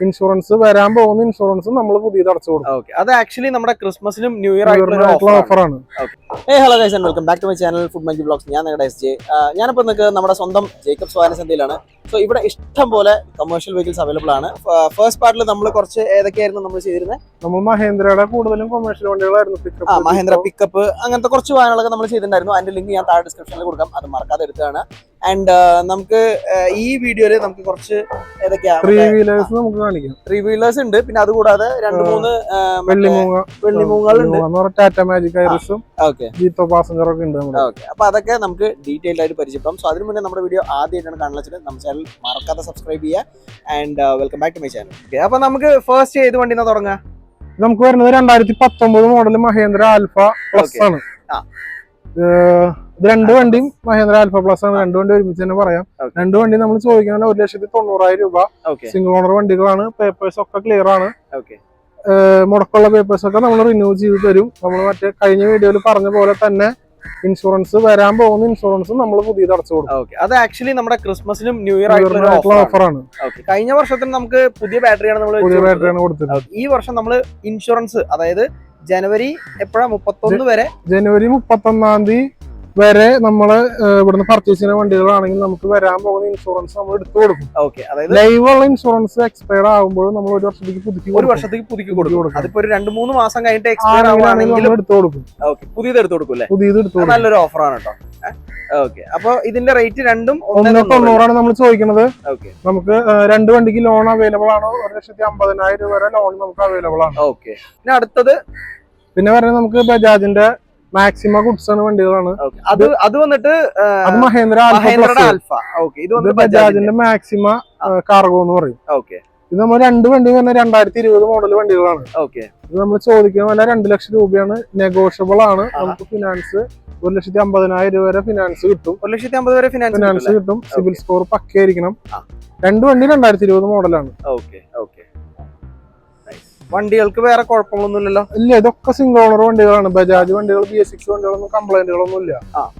Insurance വരാൻ പോകുന്ന insurance നമ്മൾ പുതിയത് അടച്ചു കൊടുക്കും. ഓക്കെ. അത് ആക്ച്വലി നമ്മുടെ ക്രിസ്മസിനും ന്യൂ ഇയർ ആയിട്ടുള്ള ഓഫർ ഓഫറാണ് ഏ hello guys and welcome back to my channel food munchie blogs ഞാൻ നിങ്ങളുടെ എസ് ജെ ഞാനിപ്പോൾ നിങ്ങൾക്ക് നമ്മുടെ സ്വന്തം ജേക്കബ് സ്വാനസന്ധിയിലാണ് സോ ഇവിടെ ഇഷ്ടം പോലെ കമേഴ്ഷ്യൽ വെഹിക്കിൾസ് അവൈലബിൾ ആണ്. ഫസ്റ്റ് പാർട്ടിൽ നമ്മൾ കുറച്ച് ഏതൊക്കെയായിരുന്നു നമ്മൾ ചെയ്തിരുന്നത് നമ്മൾ മഹേന്ദ്രയുടെ കൂടുതലും കൊമേഴ്ഷ്യൽ വണ്ടികളായിരുന്നു. ആ മഹേന്ദ്ര. പിക്കപ്പ് അങ്ങനത്തെ കുറച്ച് വാഹനങ്ങളൊക്കെ നമ്മൾ ചെയ്തിട്ടുണ്ടായിരുന്നു. അതിന്റെ ലിങ്ക് ഞാൻ താഴെ ഡിസ്ക്രിപ്ഷനിൽ കൊടുക്കാം. അത് മറക്കാതെ എടുത്തതാണ് ആൻഡ് നമുക്ക് ഈ വീഡിയോയിൽ നമുക്ക് കുറച്ച് ഏതൊക്കെയാ? ത്രീ വീലേഴ്സ് നമുക്ക് കാണിക്കാം. ത്രീ വീലേഴ്സ് ഉണ്ട്. പിന്നെ അതുകൂടാതെ രണ്ട് മൂന്ന് വെള്ളിമൂങ്ങ വെള്ളിമൂങ്ങകളുണ്ട്. ഉണ്ട് ടാറ്റ മാജിക് ഐറിസും ഓക്കെ ജീത്തോ പാസഞ്ചർ ഒക്കെ ഉണ്ട് നമ്മുടെ ഓക്കെ അപ്പൊ അതൊക്കെ നമുക്ക് ഡീറ്റെയിൽ ആയിട്ട് പരിചയപ്പെടാം. സോ അതിന് മുന്നേ നമ്മുടെ വീഡിയോ ആദ്യമായിട്ടാണ് കാണുന്നത് വെച്ചാൽ നമ്മുടെ ചാനൽ മറക്കാതെ സബ്സ്ക്രൈബ് ചെയ്യുക. And welcome back to my channel okay അപ്പൊ നമുക്ക് ഫസ്റ്റ് ഏത് വണ്ടി തുടങ്ങാം? നമുക്ക് വരുന്നത് രണ്ടായിരത്തി പത്തൊമ്പത് മോഡൽ മഹേന്ദ്ര ആൽഫ പ്ലസ് ആണ്. ഇത് രണ്ട് വണ്ടിയും മഹേന്ദ്ര ആൽഫ പ്ലസ് ആണ്. രണ്ട് വണ്ടി ഒരുമിച്ച് തന്നെ പറയാം. രണ്ട് വണ്ടി നമ്മൾ ചോദിക്കുന്നത് ഒരു ലക്ഷത്തി തൊണ്ണൂറായിരം രൂപ. സിംഗിൾ ഓണർ വണ്ടികളാണ്. പേപ്പേഴ്സ് ഒക്കെ ക്ലിയർ ആണ്. മുടക്കമുള്ള പേപ്പേഴ്സ് ഒക്കെ നമ്മൾ റിന്യൂ ചെയ്ത് തരും. നമ്മൾ മറ്റേ കഴിഞ്ഞ വീഡിയോയിൽ പറഞ്ഞ പോലെ തന്നെ ഇൻഷുറൻസ് വരാൻ പോകുന്ന ഇൻഷുറൻസ് നമ്മൾ പുതിയത് അടച്ചു കൊടുക്കും. അത് ആക്ച്വലി നമ്മുടെ ക്രിസ്മസിനും ന്യൂ ഇയർ ആയിട്ടുള്ള ഓഫറാണ് കഴിഞ്ഞ വർഷത്തിന് നമുക്ക് പുതിയ ബാറ്ററിയാണ് നമ്മൾ പുതിയ. ബാറ്ററിയാണ് കൊടുത്തത്. ഈ വർഷം നമ്മൾ ഇൻഷുറൻസ് അതായത് ജനുവരി എപ്പോഴാ മുപ്പത്തൊന്ന് വരെ ജനുവരി മുപ്പത്തൊന്നാം തീയതി വരെ നമ്മൾ ഏഹ് ഇവിടുന്ന് പർച്ചേസ് ചെയ്യുന്ന വണ്ടികളാണെങ്കിൽ നമുക്ക് വരാൻ പോകുന്ന ഇൻഷുറൻസ് നമ്മൾ എടുത്തു കൊടുക്കും. ലൈവ് ഉള്ള ഇൻഷുറൻസ് എക്സ്പയർ ആകുമ്പോൾ നമ്മൾ ഒരു വർഷത്തേക്ക് പുതുക്കി ഒരു. വർഷത്തേക്ക് പുതുക്കി കൊടുക്കും. അതിപ്പോ ഒരു രണ്ട് മൂന്ന് മാസം കഴിഞ്ഞിട്ട് എക്സ്പയർ ആവുകയാണെങ്കിൽ എടുത്തു കൊടുക്കും. പുതിയത് എടുത്തു കൊടുക്കും അല്ലേ? പുതിയത് എടുത്തു നല്ലൊരു ഓഫറാണ് കേട്ടോ. ഓക്കെ അപ്പൊ ഇതിന്റെ റേറ്റ് രണ്ടും ഒന്ന് തൊണ്ണൂറാണ് നമ്മൾ ചോദിക്കുന്നത്. നമുക്ക് രണ്ട് വണ്ടിക്ക് ലോൺ അവൈലബിൾ ആണോ? ഒരു ലക്ഷത്തി അമ്പതിനായിരം രൂപ വരെ ലോൺ നമുക്ക് അവൈലബിൾ ആണ്. ഓക്കെ പിന്നെ അടുത്തത് പിന്നെ പറയുന്നത് നമുക്ക് ബജാജിന്റെ മാക്സിമ ഗുഡ്സ് ആണ് വണ്ടികളാണ്. അത് അത് വന്നിട്ട് മഹേന്ദ്ര ആൽഫ ഇത് ബജാജിന്റെ മാക്സിമ കാർഗോ എന്ന് പറയും. ഓക്കെ ഇത് നമ്മൾ രണ്ട് വണ്ടി തന്നെ രണ്ടായിരത്തി ഇരുപത് മോഡൽ വണ്ടികളാണ്. ഓക്കെ ഇത് നമ്മൾ ചോദിക്കുന്ന വില രണ്ട് ലക്ഷം രൂപയാണ്. നെഗോഷ്യബിൾ ആണ്. നമുക്ക് ഫിനാൻസ് ഒരു ലക്ഷത്തി അമ്പതിനായിരം രൂപ വരെ ഫിനാൻസ് കിട്ടും. ഒരു ലക്ഷത്തി അമ്പത് വരെ ഫിനാൻസ് ഫിനാൻസ് കിട്ടും സിവിൽ സ്കോർ പക്കയായിരിക്കണം. രണ്ട് വണ്ടി രണ്ടായിരത്തി ഇരുപത് മോഡലാണ് ഓക്കെ ഓക്കെ വണ്ടികൾക്ക് വേറെ കുഴപ്പങ്ങളൊന്നുമില്ലല്ലോ? ഇല്ല ഇതൊക്കെ സിംഗിൾ ഓണർ വണ്ടികളാണ്. ബജാജ് വണ്ടികൾ ബി എസ് സിക്സ് വണ്ടികളൊന്നും കംപ്ലൈന്റുകളൊന്നും ഇല്ല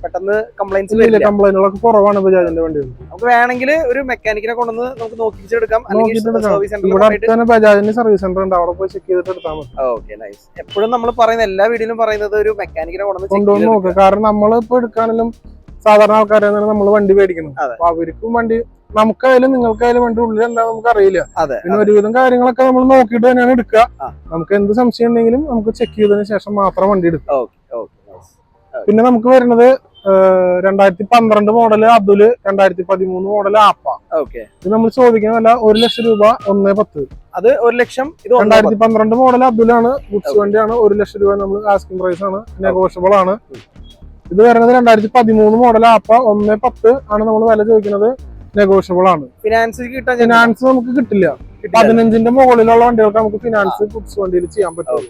പെട്ടെന്ന് കംപ്ലൈന്റ്സ് ഇല്ല കംപ്ലൈന്റുകളൊക്കെ കുറവാണ് ബജാജിന്റെ വണ്ടികൾ. നമുക്ക് വേണമെങ്കിൽ ഒരു മെക്കാനിക്കിനെ കൊണ്ടുവന്ന് നമുക്ക് നോക്കിച്ചെടുക്കാം. ഇവിടെ സെന്ററിൽ അടുത്ത് തന്നെ ബജാജിന്റെ സർവീസ് സെന്റർ ഉണ്ട്. അവിടെ പോയി ചെക്ക് ചെയ്തിട്ട് എടുത്താൽ മതി. ഓക്കെ നൈസ് എപ്പോഴും നമ്മൾ പറയുന്ന എല്ലാ വീഡിയോയിലും പറയുന്നത് ഒരു മെക്കാനിക്കിനെ കൊണ്ടുവന്ന് കൊണ്ടുവന്ന്. നോക്കുക കാരണം നമ്മൾ നമ്മളിപ്പോ എടുക്കാണെങ്കിലും സാധാരണ ആൾക്കാരെ നമ്മൾ വണ്ടി മേടിക്കണം അപ്പൊ അവർക്കും വണ്ടി നമുക്കായാലും നിങ്ങൾക്കായാലും വണ്ടി ഉള്ളിൽ എന്താ നമുക്ക് അറിയില്ല. പിന്നെ ഒരുവിധം കാര്യങ്ങളൊക്കെ നമ്മൾ നോക്കിയിട്ട് തന്നെയാണ് എടുക്കുക. നമുക്ക് എന്ത് സംശയം ഉണ്ടെങ്കിലും നമുക്ക് ചെക്ക് ചെയ്തതിന് ശേഷം മാത്രം വണ്ടി ഓക്കെ പിന്നെ നമുക്ക് വരുന്നത് രണ്ടായിരത്തി പന്ത്രണ്ട് മോഡൽ അബ്ദുൽ രണ്ടായിരത്തി പതിമൂന്ന് മോഡൽ ആപ്പ. ഓക്കെ. ഇത് നമ്മൾ ചോദിക്കുന്ന വില ഒരു ലക്ഷം രൂപ ഒന്ന് പത്ത്. അത് ഒരു ലക്ഷം ഇത് രണ്ടായിരത്തി പന്ത്രണ്ട് മോഡൽ അബ്ദുലാണ് ഗുഡ്സ് വണ്ടിയാണ് ഒരു ലക്ഷം രൂപ നമ്മൾ ആസ്കിംഗ് പ്രൈസ് ആണ് നെഗോഷ്യബിൾ ആണ്. ഇത് വരുന്നത് രണ്ടായിരത്തി പതിമൂന്ന് മോഡൽ ആപ്പ ഒന്ന് പത്ത് ആണ് നമ്മൾ വില ചോദിക്കുന്നത്. നെഗോഷ്യബിൾ ആണ്. ഫിനാൻസ് കിട്ടാൻ ഫിനാൻസ് നമുക്ക് കിട്ടില്ല. പതിനഞ്ചിന്റെ മുകളിലുള്ള വണ്ടികൾക്ക് നമുക്ക് ഫിനാൻസ് ഗുഡ്സ് വണ്ടിയിൽ ചെയ്യാൻ പറ്റും.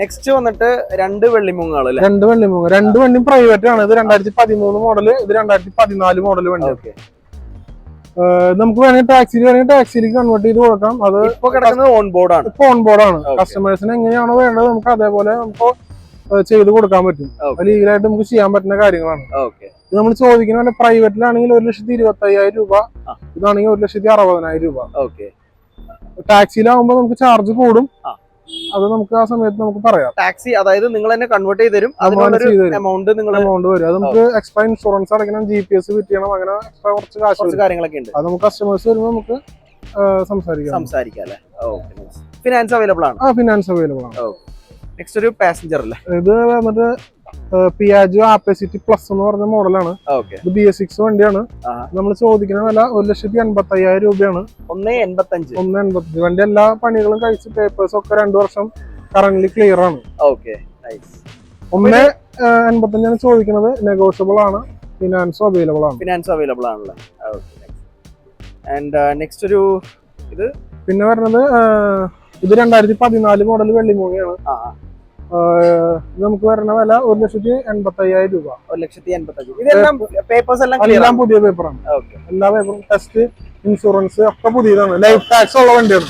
നെക്സ്റ്റ് വന്നിട്ട് രണ്ട് വെള്ളിമുങ്ങകൾ രണ്ട് വെള്ളിമുങ്ങ. രണ്ട് വണ്ടിയും പ്രൈവറ്റ് ആണ്. ഇത് രണ്ടായിരത്തി പതിമൂന്ന് മോഡൽ ഇത് രണ്ടായിരത്തി പതിനാല് മോഡൽ വണ്ടി. ഓക്കെ നമുക്ക് വേണമെങ്കിൽ ടാക്സിയിൽ വേണമെങ്കിൽ ടാക്സിയിലേക്ക് കൺവേർട്ട് ചെയ്ത് കൊടുക്കാം. അത് ഇപ്പൊ കിടക്കുന്നത് ഓൺ ബോർഡ് ആണ്. ഇപ്പൊ ഓൺ ബോർഡാണ് കസ്റ്റമേഴ്സിന് എങ്ങനെയാണോ വേണ്ടത് നമുക്ക് അതേപോലെ നമുക്ക് ചെയ്ത് കൊടുക്കാൻ പറ്റും. ഓക്കെ ലീഗലായിട്ട് നമുക്ക് ചെയ്യാൻ പറ്റുന്ന കാര്യങ്ങളാണ്. ഓക്കെ ഇത് നമ്മൾ ചോദിക്കുന്ന പ്രൈവറ്റിലാണെങ്കിൽ ഒരു ലക്ഷത്തി ഇരുപത്തി അയ്യായിരം രൂപ. ഇതാണെങ്കിൽ ഒരു ലക്ഷത്തി അറുപതിനായിരം രൂപ. ഓക്കെ ടാക്സിയിലാവുമ്പോൾ നമുക്ക് ചാർജ് കൂടും. അത് നമുക്ക് ആ സമയത്ത് നമുക്ക് പറയാം. ടാക്സി അതായത് നിങ്ങൾ തന്നെ കൺവേർട്ട് ചെയ്ത് തരും. എമൗണ്ട് നിങ്ങൾ എമൗണ്ട് വരും. അത് നമുക്ക് എക്സ്ട്രാ ഇൻഷുറൻസ് അടയ്ക്കണം ജി പി എസ് ഫിറ്റ് ചെയ്യണം അങ്ങനെ എക്സ്ട്രാ കുറച്ച് കാശ് കാര്യങ്ങളൊക്കെ ഉണ്ട്. അത് നമുക്ക് കസ്റ്റമേഴ്സ് വരുമ്പോൾ നമുക്ക് സംസാരിക്കാം. സംസാരിക്കാം അല്ലേ? ഓക്കെ ഫിനാൻസ് അവൈലബിൾ ആണ്? ആ ഫിനാൻസ് അവൈലബിൾ ആണ്. നെക്സ്റ്റ് ഒരു പാസഞ്ചർ അല്ലേ? ഇത് വന്നിട്ട് പിയാജോ ആപ്പസിറ്റി പ്ലസ് എന്ന് പറഞ്ഞ മോഡലാണ് ഇത് ബി എസ് സിക്സ് വണ്ടിയാണ്. നമ്മൾ ചോദിക്കുന്ന വില ഒരു ലക്ഷത്തി എൺപത്തി അയ്യായിരം രൂപയാണ്. ഒന്ന് എൺപത്തഞ്ച്. ഒന്ന് എൺപത്തി വണ്ടി എല്ലാ പണികളും കഴിച്ച് പേപ്പേഴ്സ് ഒക്കെ രണ്ടു വർഷം കറന്റ് ക്ലിയർ ആണ്. ഒന്ന് എൺപത്തഞ്ചാണ് ചോദിക്കുന്നത്. നെഗോഷ്യബിൾ ആണ്. ഫിനാൻസും അവൈലബിൾ ആണ്. ഫിനാൻസ് അവൈലബിൾ ആണല്ലേ? ആൻഡ് നെക്സ്റ്റ് ഒരു ഇത്? പിന്നെ വരുന്നത് ഇത് രണ്ടായിരത്തി പതിനാല് മോഡൽ വെള്ളിമൂങ്ങയാണ് നമുക്ക് വരുന്ന വില ഒരു ലക്ഷത്തി എൺപത്തി അയ്യായിരം രൂപ. ഒരു ലക്ഷത്തി എൺപത്തഞ്ച് ഇതെല്ലാം പേപ്പേഴ്സ് എല്ലാം എല്ലാം പുതിയ പേപ്പറാണ് എല്ലാ പേപ്പറും ടെസ്റ്റ് ഇൻഷുറൻസ് ഒക്കെ പുതിയതാണ്. ലൈഫ് ടാക്സ് ഉള്ള വണ്ടിയാണ്.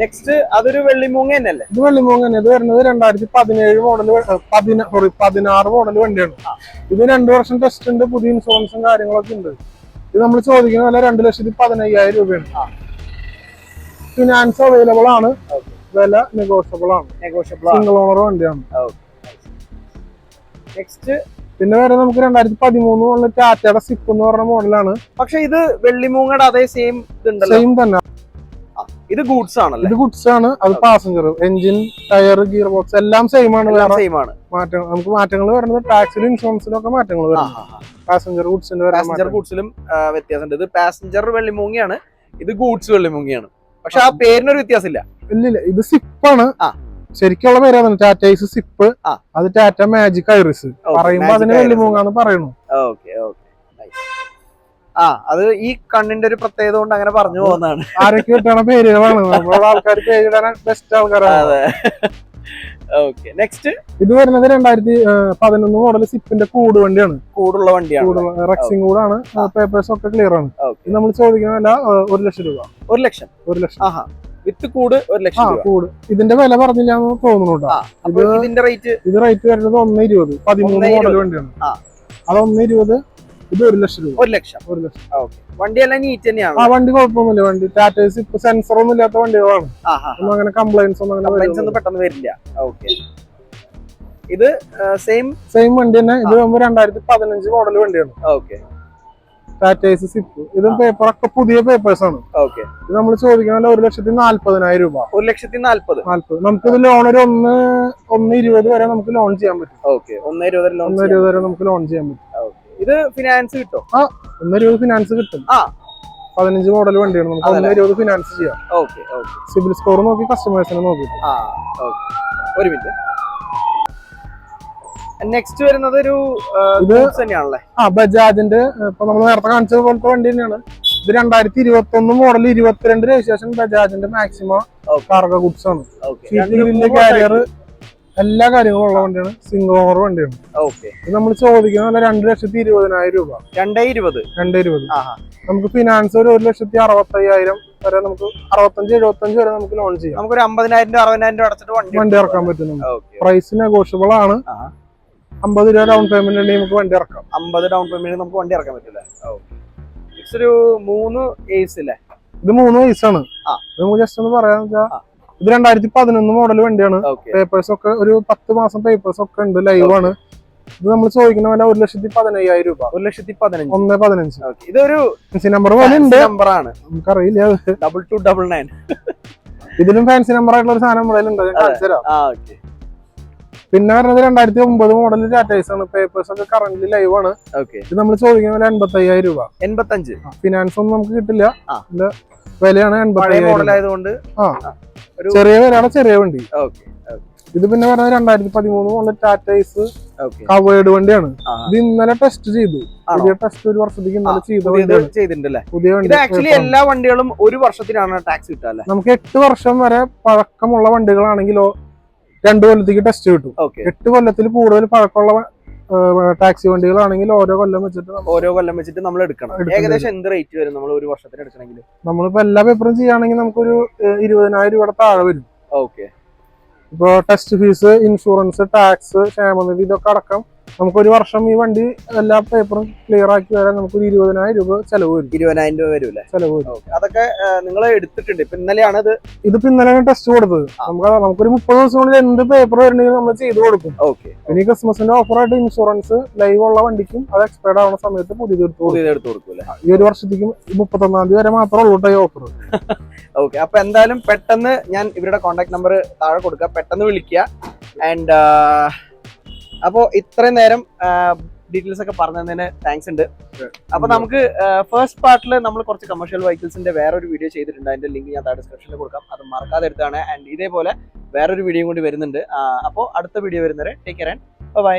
നെക്സ്റ്റ് അതൊരു വെള്ളിമൂങ്ങ തന്നെയല്ലേ? ഇത് വെള്ളിമൂങ്ങ തന്നെ ഇത് വരുന്നത് രണ്ടായിരത്തി പതിനേഴ് മോഡൽ സോറി പതിനാറ് മോഡൽ വണ്ടിയാണ്. ഇത് രണ്ടു വർഷം ടെസ്റ്റ് ഉണ്ട് പുതിയ ഇൻഷുറൻസും കാര്യങ്ങളൊക്കെ ഉണ്ട്. ഇത് നമ്മൾ ചോദിക്കുന്ന വില രണ്ട് ലക്ഷത്തി പതിനയ്യായിരം രൂപയാണ്. ഫിനാൻസ് അവൈലബിൾ ആണ്. വില നെഗോഷ്യബിൾ ആണ്. സിംഗിൾ ഓണർ വണ്ടിയാണ്. നെക്സ്റ്റ് പിന്നെ വരെ നമുക്ക് രണ്ടായിരത്തി പതിമൂന്ന് മോഡൽ ടാറ്റയുടെ സിപ്പ് എന്ന് പറഞ്ഞ മോഡലാണ് പക്ഷെ ഇത് വെള്ളിമൂങ്ങയുടെ അതേ സെയിം സെയിം തന്നെ. ഇത് ഗുഡ്സ് ആണല്ലേ? ഇത് ഗുഡ്സ് ആണ്. അത് passenger engine tyre gear box എല്ലാം സെയിം ആണ്. സെയിം ആണ്. മാറ്റങ്ങൾ നമുക്ക് മാറ്റങ്ങൾ വരുന്നത് ടാക്സിലും ഇൻഷുറൻസിലും ഒക്കെ മാറ്റങ്ങൾ വരും പാസഞ്ചർ ഗുഡ്സിന്റെ പാസഞ്ചർ ഗുഡ്സിലും വ്യത്യാസമുണ്ട്. ഇത് പാസഞ്ചർ വെള്ളിമൂങ്ങയാണ് ഇത് ഗുഡ്സ് വെള്ളിമൂങ്ങയാണ് പക്ഷെ ആ പേരിനൊരു വ്യത്യാസമില്ല. ഇല്ല ഇത് സിപ്പാണ്. ആ. ശരിക്കുള്ള പേരാണ് ടാറ്റ ടാറ്റൈസ് സിപ്പ്. അത് ടാറ്റ മാജിക് ഐറിസ്. പറയുമ്പോ അതിന് വെള്ളിമൂങ്ങാന്ന് പറയുന്നു. ആ അത് ഈ കണ്ണിന്റെ ഒരു പ്രത്യേകത കൊണ്ട് അങ്ങനെ പറഞ്ഞു പോകുന്നതാണ്. ആരൊക്കെ കിട്ടണ പേരുകളാണ്. നമ്മുടെ ആൾക്കാർ പേരിടാൻ ബെസ്റ്റ് ആൾക്കാരാണ്. ഓക്കെ നെക്സ്റ്റ് ഇത് വരുന്നത് രണ്ടായിരത്തി പതിനൊന്ന് മോഡൽ സിപ്പിന്റെ കൂട് വണ്ടിയാണ്. കൂടുള്ള വണ്ടിയാണ്. റെക്സിംഗ് കൂടാണ്. പേപ്പേഴ്സ് ഒക്കെ ക്ലിയർ ആണ്. ഇത് നമ്മൾ ചോദിക്കുന്ന വില ഒരു ലക്ഷം രൂപ. ഒരു ലക്ഷം. ഒരു ലക്ഷം. ആഹാ. വിത്ത് കൂട് ഒരു ലക്ഷം കൂട്. ഇതിന്റെ വില പറഞ്ഞില്ല എന്ന് തോന്നുന്നു കേട്ടോ. ഇതിന്റെ റേറ്റ് ഇത് റേറ്റ് വരുന്നത് ഒന്ന് ഇരുപത്. പതിമൂന്ന് മോഡൽ വണ്ടിയാണ്. അത് ഒന്ന് ഇരുപത് ഇത് ഒരു ലക്ഷം രൂപ. ഒരു ലക്ഷം. ഒരു ലക്ഷം. വണ്ടി എല്ലാം നീറ്റ് ആ തന്നെയാണ്? വണ്ടി കുഴപ്പമൊന്നുമില്ല. വണ്ടി ടാറ്റേഴ്സ് ഇപ്പൊ സെൻസർ ഒന്നും ഇല്ലാത്ത വണ്ടികളാണ്. ഒന്നും അങ്ങനെ കംപ്ലൈൻസ് ഒന്നും അങ്ങനെ ഒന്നും പെട്ടെന്ന് വരില്ല. ഓക്കെ. ഇത് സെയിം സെയിം വണ്ടി തന്നെ. ഇത് ആകുമ്പോ രണ്ടായിരത്തി പതിനഞ്ച് മോഡൽ വണ്ടിയാണ്. ഓക്കെ. ടാറ്റേസ് സിപ്പ് ഇതും പേപ്പർ ഒക്കെ പുതിയ പേപ്പേഴ്സ് ആണ്. ഓക്കെ. ഇത് നമ്മൾ ചോദിക്കുന്ന ഒരു ലക്ഷത്തി നാല്പതിനായിരം രൂപ. ഒരു ലക്ഷത്തി നാല്പത്. നാല്പത്. നമുക്ക് ഇത് ലോൺ ഒരു ഒന്ന് ഒന്ന് ഇരുപത് വരെ നമുക്ക് ലോൺ ചെയ്യാൻ പറ്റും. ഓക്കെ. ഒന്ന് ഇരുപത് വരെ നമുക്ക് ലോൺ ചെയ്യാൻ പറ്റും. ഇത് ഫിനാൻസ് കിട്ടും. ഒന്ന് രൂപ ഫിനാൻസ് കിട്ടും. ആ. പതിനഞ്ച് മോഡൽ വണ്ടിയാണ് നമുക്ക് ഒന്ന് അതല്ലേ? ഇരുപത് ഫിനാൻസ് ചെയ്യാം. ഓക്കെ ഓക്കെ സിബിൽ സ്കോർ നോക്കി കസ്റ്റമേഴ്സിനെ നോക്കി ആ ഓക്കെ ഒരു മിനിറ്റ് നെക്സ്റ്റ് വരുന്നത് ഒരു തന്നെയാണല്ലേ? ആ ബജാജിന്റെ ഇപ്പൊ നമ്മൾ നേരത്തെ കാണിച്ച പോലത്തെ വണ്ടി തന്നെയാണ്. ഇത് രണ്ടായിരത്തി ഇരുപത്തി ഒന്ന് മോഡൽ ഇരുപത്തിരണ്ട് രജിസ്ട്രേഷൻ ബജാജിന്റെ മാക്സിമം. കാർഗോ ഗുഡ്സ് ആണ് കാരിയർ എല്ലാ കാര്യങ്ങളും ഉള്ള വണ്ടിയാണ്. സിംഗിൾ ഓവർ വണ്ടിയാണ്. ഓക്കെ ഇത് നമ്മൾ ചോദിക്കുന്ന രണ്ടു രണ്ട് ലക്ഷത്തി ഇരുപതിനായിരം രൂപ. രണ്ടേ ഇരുപത് രണ്ടേ ഇരുപത് നമുക്ക് ഫിനാൻസ് ഒരു ഒരു ലക്ഷത്തി അറുപത്തയ്യായിരം വരെ നമുക്ക് അറുപത്തഞ്ച് എഴുപത്തഞ്ച് വരെ നമുക്ക് ലോൺ ചെയ്യാം. നമുക്ക് ഒരു അമ്പതിനായിരം രൂപ അറുപതിനായിരം രൂപ അടച്ചിട്ട് വണ്ടി വണ്ടി ഇറക്കാൻ പറ്റും പ്രൈസ് നെഗോഷ്യബിൾ ആണ്. അമ്പത് രൂപ ഡൗൺ പേയ്മെന്റ് ഉണ്ടെങ്കിൽ നമുക്ക് വണ്ടി ഇറക്കാം. അമ്പത് ഡൗൺ പേയ്മെന്റ് നമുക്ക് വണ്ടി ഇറക്കാൻ പറ്റില്ല. ഒരു മൂന്ന് ഏസ് അല്ലേ ഇത് മൂന്ന് വയസ്സാണ് ആ. ഇത് നമുക്ക് ജസ്റ്റ് ഒന്ന് പറയാന്ന് വെച്ചാൽ. ഇത് രണ്ടായിരത്തി പതിനൊന്ന് മോഡൽ വണ്ടിയാണ് പേപ്പേഴ്സ് ഒക്കെ ഒരു പത്ത് മാസം പേപ്പേഴ്സ് ഒക്കെ ഉണ്ട് ലൈവ് ആണ്. ഇത് നമ്മൾ ചോദിക്കുന്ന വില ഒരു ലക്ഷത്തി പതിനയ്യായിരം രൂപ. ഒരു ലക്ഷത്തി പതിനഞ്ച്. ഒന്ന് പതിനഞ്ച്. ഇതൊരു നമ്പർ പോലെ ഉണ്ട്. നമ്പറാണ് നമുക്കറിയില്ല. ഡബിൾ ടു ഡബിൾ നയൻ ഇതിലും ഫാൻസി നമ്പർ ആയിട്ടുള്ള ഒരു സാധനം നമ്മുടെ ഉണ്ട് പിന്നെ വരുന്നത് രണ്ടായിരത്തി ഒമ്പത് മോഡൽ ടാറ്റൈസ് ആണ്. പേപ്പേഴ്സ് ഒക്കെ കറന്റ് ലൈവ് ആണ്. ഇത് നമ്മൾ ചോദിക്കുന്ന വില എൺപത്തി അയ്യായിരം രൂപ. എൺപത്തഞ്ച്. ഫിനാൻസ് ഒന്നും നമുക്ക് കിട്ടില്ല. വിലയാണ് എൺപത്തി മോഡൽ ആയതുകൊണ്ട്. ആ. ചെറിയ വിലയാണ് ചെറിയ വണ്ടി. ഇത് പിന്നെ പറഞ്ഞത് രണ്ടായിരത്തി പതിമൂന്ന് മോഡൽ ടാറ്റൈസ് കവേർഡ് വണ്ടിയാണ്. ഇത് ഇന്നലെ ടെസ്റ്റ് ചെയ്തു? പുതിയ ടെസ്റ്റ് ഒരു വർഷത്തേക്ക് ഇന്നലെ ചെയ്ത പുതിയ വണ്ടി ആക്ച്വലി എല്ലാ വണ്ടികളും ഒരു വർഷത്തിനാണ് ടാക്സ് കിട്ടുക നമുക്ക് എട്ട് വർഷം വരെ പഴക്കമുള്ള വണ്ടികളാണെങ്കിലോ രണ്ടു കൊല്ലത്തേക്ക് ടെസ്റ്റ് കിട്ടും. എട്ട് കൊല്ലത്തിൽ കൂടുതൽ പഴക്കമുള്ള ടാക്സി വണ്ടികളാണെങ്കിൽ ഓരോ കൊല്ലം വെച്ചിട്ട് ഓരോ കൊല്ലം വെച്ചിട്ട് നമ്മൾ എടുക്കണം. ഏകദേശം എന്ത് റേറ്റ് വരും നമ്മൾ ഒരു വർഷത്തിന് എടുക്കണമെങ്കിൽ? നമ്മളിപ്പോ എല്ലാ പേപ്പറും ചെയ്യുകയാണെങ്കിൽ നമുക്കൊരു ഇരുപതിനായിരം രൂപയുടെ താഴെ വരും. ഓക്കെ ഇപ്പൊ ടെസ്റ്റ് ഫീസ് ഇൻഷുറൻസ് ടാക്സ് ക്ഷേമനിധി ഇതൊക്കെ അടക്കം നമുക്കൊരു വർഷം ഈ വണ്ടി എല്ലാ പേപ്പറും ക്ലിയർ ആക്കി വരാൻ നമുക്കൊരു ഇരുപതിനായിരം രൂപ ചെലവ് വരും. ഇരുപതിനായിരം രൂപ വരും ചെലവ് വരും. അതൊക്കെ നിങ്ങൾ എടുത്തിട്ടുണ്ട്. ഇപ്പൊ ഇന്നലെയാണ് ഇത് ഇതിപ്പോ ഇന്നലെയാണ് ടെസ്റ്റ് കൊടുത്തത്. നമുക്ക് നമുക്കൊരു മുപ്പത് ദിവസത്തിനുള്ളിൽ എന്ത് പേപ്പർ വരണമെങ്കിലും നമ്മൾ ചെയ്ത് കൊടുക്കും. ഓക്കെ. ഇനി ക്രിസ്മസിന്റെ ഓഫറായിട്ട് ഇൻഷുറൻസ് ലൈവ് ഉള്ള വണ്ടിക്കും അത് എക്സ്പയർഡ് ആവുന്ന സമയത്ത് പുതിയത് എടുത്ത് കൊടുക്കും. പുതിയത് എടുത്ത് കൊടുക്കും ഈ ഒരു വർഷത്തേക്കും മുപ്പത്തൊന്നാം തീയതി വരെ മാത്രമേ ഉള്ളൂ ഈ ഓഫർ ഓക്കെ. അപ്പൊ എന്തായാലും പെട്ടെന്ന് ഞാൻ ഇവരുടെ കോൺടാക്ട് നമ്പർ താഴെ കൊടുക്കുക പെട്ടെന്ന് വിളിക്കുക. ആൻഡ് അപ്പോൾ ഇത്രയും നേരം ഡീറ്റെയിൽസ് ഒക്കെ പറഞ്ഞതിന് താങ്ക്സ് ഉണ്ട്. അപ്പൊ നമുക്ക് ഫസ്റ്റ് പാർട്ടിൽ നമ്മൾ കുറച്ച് കമേഴ്ഷ്യൽ വെഹിക്കിൾസിന്റെ വേറൊരു വീഡിയോ ചെയ്തിട്ടുണ്ട്. അതിന്റെ ലിങ്ക് ഞാൻ താഴെ ഡിസ്ക്രിപ്ഷനിൽ കൊടുക്കാം. അത് മറക്കാതെ എടുത്താണ്. ആൻഡ് ഇതേപോലെ വേറൊരു വീഡിയോ കൂടി വരുന്നുണ്ട്. അപ്പോൾ അടുത്ത വീഡിയോ വരുന്നവരെ ടേക്ക് കെയർ ആൻഡ് ബൈ